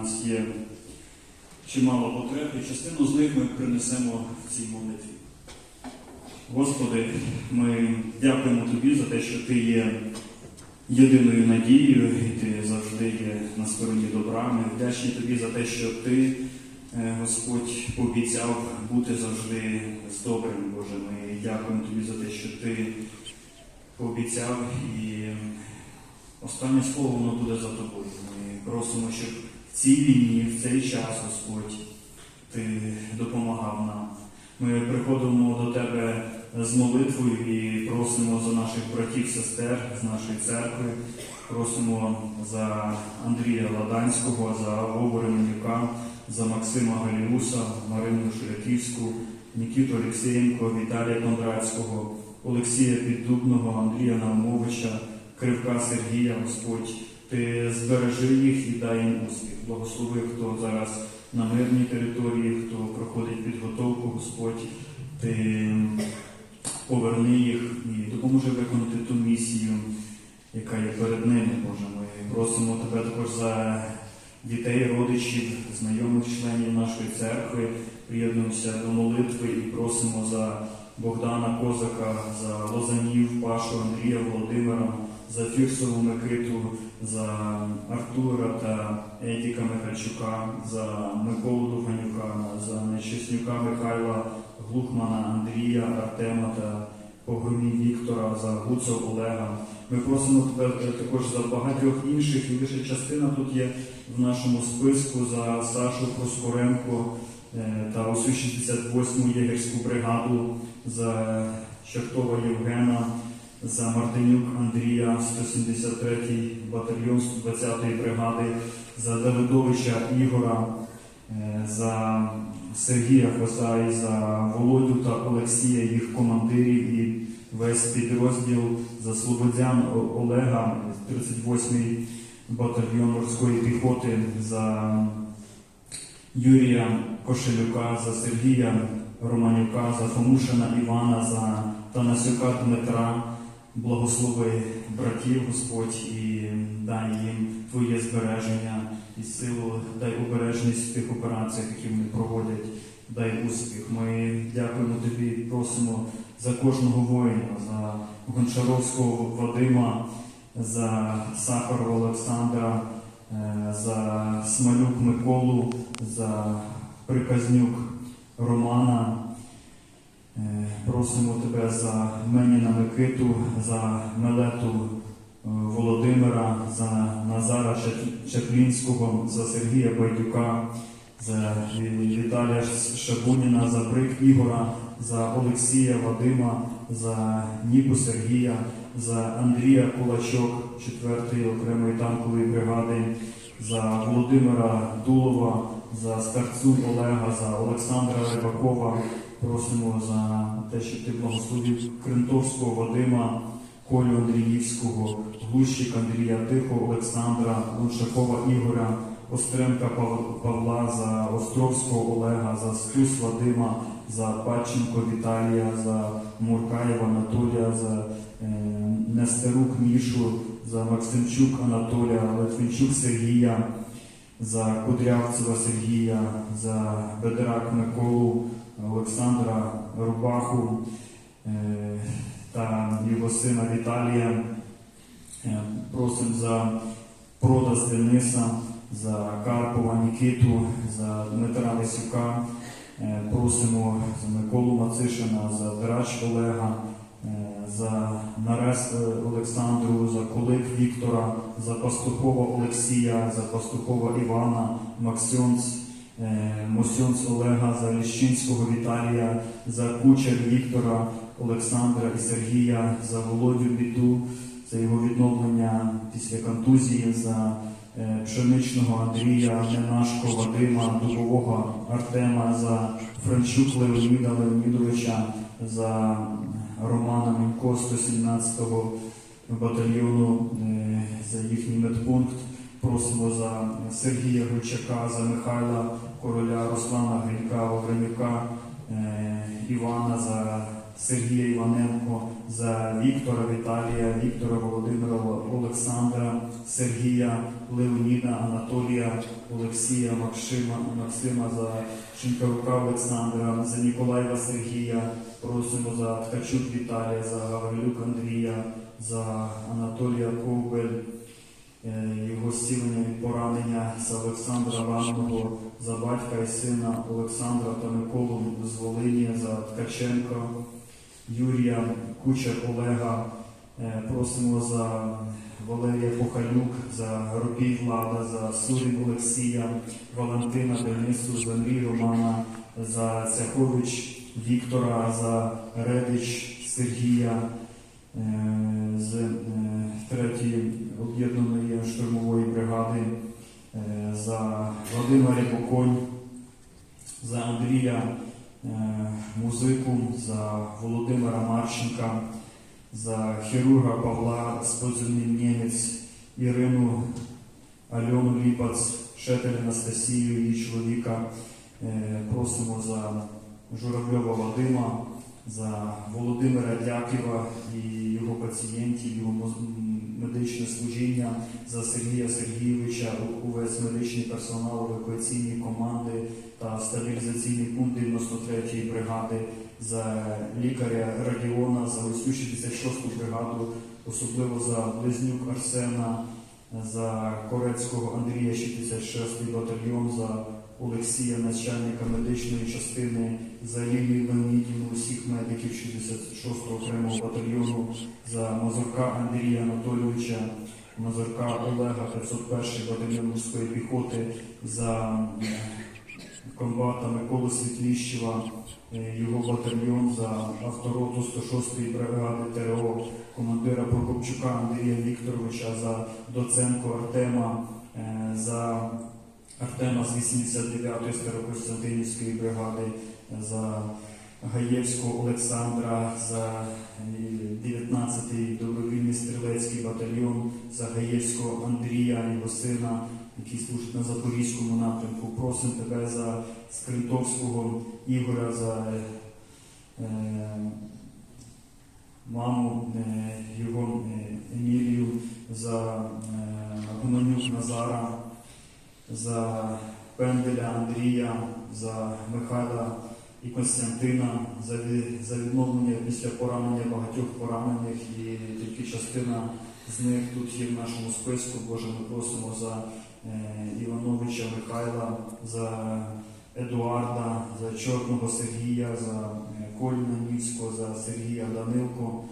нас є чимало потреб, і частину з них ми принесемо в цій молитві. Господи, ми дякуємо Тобі за те, що Ти є єдиною надією, і Ти завжди є на стороні добра. Ми вдячні Тобі за те, що Ти, е, Господь, пообіцяв бути завжди з добрим, Боже. Ми дякуємо Тобі за те, що Ти пообіцяв і останнє слово воно буде за тобою. Ми просимо, щоб в цій війні, в цей час, Господь, Ти допомагав нам. Ми приходимо до Тебе з молитвою і просимо за наших братів, сестер з нашої церкви, просимо за Андрія Ладанського, за Говори Менюка, за Максима Галіуса, Марину Ширяківську, Нікіту Олексієнко, Віталія Кондратського, Олексія Піддубного, Андрія Наумовича, Кривка Сергія, Господь. Ти збережи їх і дай їм успіх. Благослови, хто зараз на мирній території, хто проходить підготовку, Господь. Ти поверни їх і допоможи виконати ту місію, яка є перед ними, Боже. Ми просимо тебе також за дітей, родичів, знайомих членів нашої церкви. Приєднуємося до молитви і просимо за Богдана Козака, за Лозанів, Пашу, Андрія Володимира, за Фірсову Микиту, за Артура та Етіка Михальчука, за Миколу Дуганюка, за Нечеснюка Михайла, Глухмана Андрія, Артема та Погромі Віктора, за Гуцо Олега. Ми просимо тебе також за багатьох інших, і лише частина тут є в нашому списку за Сашу Проскоренко е, та усю 68-му єгерську бригаду, за Щертова Євгена, за Мартинюк Андрія, 173-й батальйон 120-ї бригади, за Давидовича Ігора, е, за Сергія Хвоса і за Володю та Олексія, їх командирів і весь підрозділ за Слободян Олега, 38-й батальйон морської піхоти, за Юрія Кошелюка, за Сергія Романюка, за Фомушина Івана, за Танасюка Дмитра. Благослови братів, Господь, і дай їм Твоє збереження і силу, дай обережність в тих операціях, які вони проводять, дай успіх. Ми дякуємо Тобі, просимо за кожного воїна, за Гончаровського Вадима, за Сахарова Олександра, е, за Смалюк Миколу, за Приказнюк Романа. Е, Просимо тебе за Меніна Микиту, за Мелету е, Володимира, за Назара Чаплінського, за Сергія Байдюка, за Віталія Шабуніна, за Брик Ігора, за Олексія Вадима, за Нібу Сергія, за Андрія Кулачок, 4-ї окремої танкової бригади, за Володимира Дулова, за Старцю Олега, за Олександра Рибакова. Просимо за те, щоб ти благословив Крентовського Вадима, Колю Андріївського, Глущик Андрія Тихо, Олександра, Луншакова Ігоря, Остренка Павла, за Островського Олега, за Стус Вадима, за Паченко Віталія, за Муркаєва Анатолія, за е, Нестерук Мішу, за Максимчук Анатолія, Литвинчук Сергія, за Кудрявцева Сергія, за Бедрак Миколу, Олександра Рубаху е, та його сина Віталія. Е, Просимо за Продас Дениса, за Карпова Нікіту, за Дмитра Лисюка. Е, Просимо за Миколу Мацишина, за Драч Олега, за Нарес е, Олександру, за Кулик Віктора, за Пастухова Олексія, за Пастухова Івана, Максьонц, е, Олега, за Ліщинського Віталія, за Кучер Віктора, Олександра і Сергія, за Володю Біду, за його відновлення після контузії, за е, Пшеничного Андрія, Ненашко Вадима, Дубового Артема, за Франчук Леоніда Леонідовича, за Романа Мінько 117-го батальйону е, за їхній медпункт. Просимо за Сергія Гречака, за Михайла Короля, Руслана Гринька, Огренюка, е, Івана, за Сергія Іваненко, за Віктора Віталія, Віктора Володимира Олександра, Сергія Леоніда, Анатолія, Олексія Максима, Максима за Шинкарука Олександра, за Ніколаєва Сергія, просимо за Ткачук Віталія, за Гаврилюк Андрія, за Анатолія Ковбель, його зцілення від поранення за Олександра Ранного, за батька і сина Олександра та Миколу з Волині, за Ткаченка, Юрія Кучер Олега. Е, Просимо за Валерія Похалюк, за Робій Влада, за Сурін Олексія, Валентина Денису, за Андрій Романа, за Цяхович Віктора, за Редич Сергія, е, з е, третьої об'єднаної штурмової бригади, е, за Вадима Рябоконь, за Андрія е, Музику, за Володимира Марченка, за хірурга Павла з позивним Німець, Ірину Альону Ліпац, Шетель Анастасію, її чоловіка. Е, Просимо за Журавльова Вадима, за Володимира Дяківа і його пацієнтів, його медичне служіння, за Сергія Сергійовича, увесь медичний персонал, евакуаційні команди та стабілізаційний пункт 93-ї бригади, за лікаря Радіона, за усю 66-ту бригаду, особливо за Близнюк Арсена, за Корецького Андрія 66-й батальйон, за Олексія, начальника медичної частини, за Лілію Леонідівну, усіх медиків 66-го окремого батальйону, за Мазурка Андрія Анатолійовича, Мазурка Олега, 501-й батальйон морської піхоти, за е, комбата Миколи Світліщева, е, його батальйон, за автороту 106-ї бригади ТРО, командира Прокопчука Андрія Вікторовича, за Доценко Артема, е, за Артема з 89-ї Старокостянтинівської бригади, за Гаєвського Олександра, за е, 19-й добровільний стрілецький батальйон, за Гаєвського Андрія, його сина, який служить на Запорізькому напрямку. Просимо тебе за Скринтовського Ігоря, за е, маму е, його е, Емілію, за е, Гунанюк Назара, за Пенделя Андрія, за Михайла і Константина, за, за відновлення після поранення багатьох поранених і тільки частина з них тут є в нашому списку. Боже, ми просимо за е, Івановича Михайла, за Едуарда, за Чорного Сергія, за е, Колю за Сергія Данилко,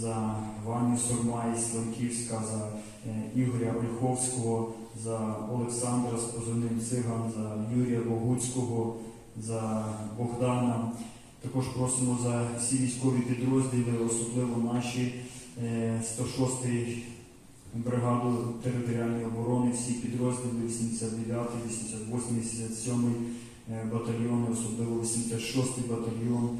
за Ваню Сурма із Франківська, за е, Ігоря Ольховського, за Олександра з позивним Циган, за Юрія Богуцького, за Богдана. Також просимо за всі військові підрозділи, особливо наші е, 106-й бригаду територіальної оборони, всі підрозділи 89, 88, 87 е, батальйони, особливо 86-й батальйон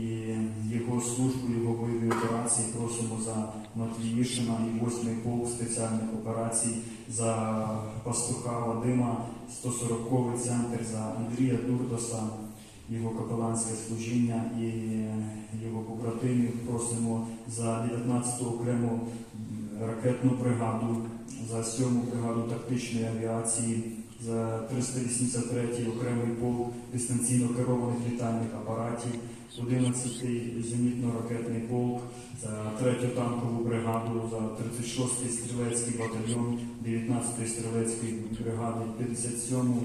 і його службу, його бойові операції. Просимо за Матвіїшина і 8-й полк спеціальних операцій, за пастуха Вадима, 140-й центр, за Андрія Дурдоса, його капеланське служіння і його побратимів. Просимо за 19-ту окрему ракетну бригаду, за 7-му бригаду тактичної авіації, за 383-й окремий полк дистанційно керованих літальних апаратів, 11-й зенітно-ракетний полк, за 3-ю танкову бригаду, за 36-й стрілецький батальйон, 19-ї стрілецької бригади, 57-му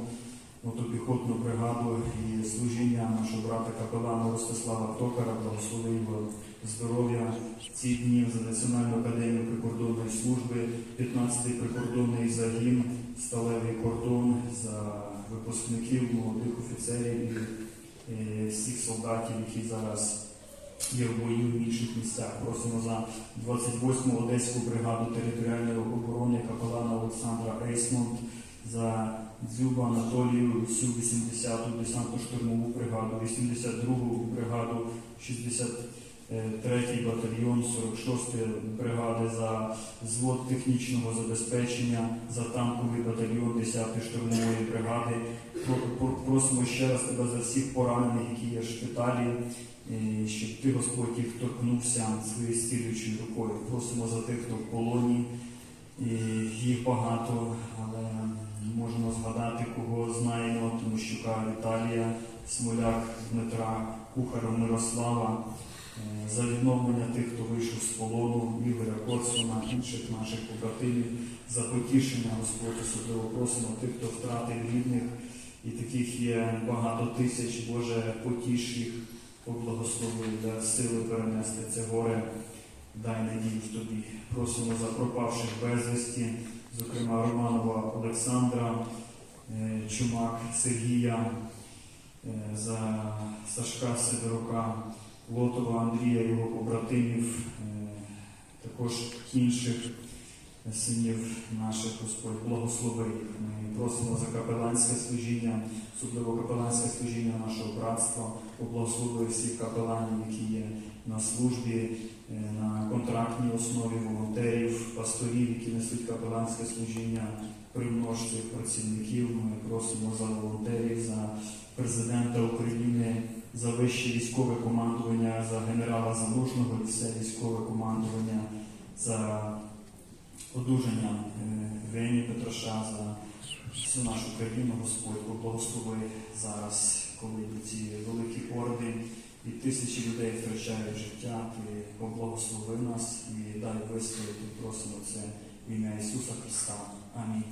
мотопіхотну бригаду і служіння нашого брата капелана Ростислава Токара, благослови його здоров'я ці дні за Національну академію прикордонної служби, 15-й прикордонний загін, сталевий кордон за випускників, молодих офіцерів і е, всіх солдатів, які зараз є в бою в інших місцях. Просимо за 28-му Одеську бригаду територіальної оборони капелана Олександра Ейсмонт, за Дзюба Анатолію, всю 80-ту десантно-штурмову бригаду, 82-гу бригаду, 60 е, 3-й батальйон 46-ї бригади за звод технічного забезпечення, за танковий батальйон 10-ї штурмової бригади. Про- про- Просимо ще раз тебе за всіх поранених, які є в шпиталі, е, щоб ти, Господь, їх торкнувся своєю стілючою рукою. Просимо за тих, хто в полоні. Їх багато, але можемо згадати, кого знаємо, Тимощука Віталія, Смоляк Дмитра, Кухара Мирослава, е, за відновлення тих, хто вийшов з полону, Ігоря Коцмана, інших наших побратимів, за потішення, Господь, особливо просимо тих, хто втратив рідних, і таких є багато тисяч, Боже, потіш їх, поблагослови для сили перенести це горе. Дай надію в тобі. Просимо за пропавших безвісті, зокрема Романова Олександра, е, Чумак Сергія, е, за Сашка Сидорука, Лотова Андрія, його побратимів, е, також інших синів наших, Господь, благослови їх. Ми просимо за капеланське служіння, особливо капеланське служіння нашого братства, поблагослови всіх капеланів, які є на службі, е, на контрактній основі волонтерів, пасторів, які несуть капеланське служіння, примнож цих працівників. Ми просимо за волонтерів, за президента України, за вище військове командування, за генерала Залужного і все військове командування, за одужання е, Вені Петроша, за всю нашу країну, Господь, поблагослови зараз, коли ці великі орди і тисячі людей втрачають життя. Ти поблагослови нас і дай вистояти. Просимо це в ім'я Ісуса Христа. Амінь.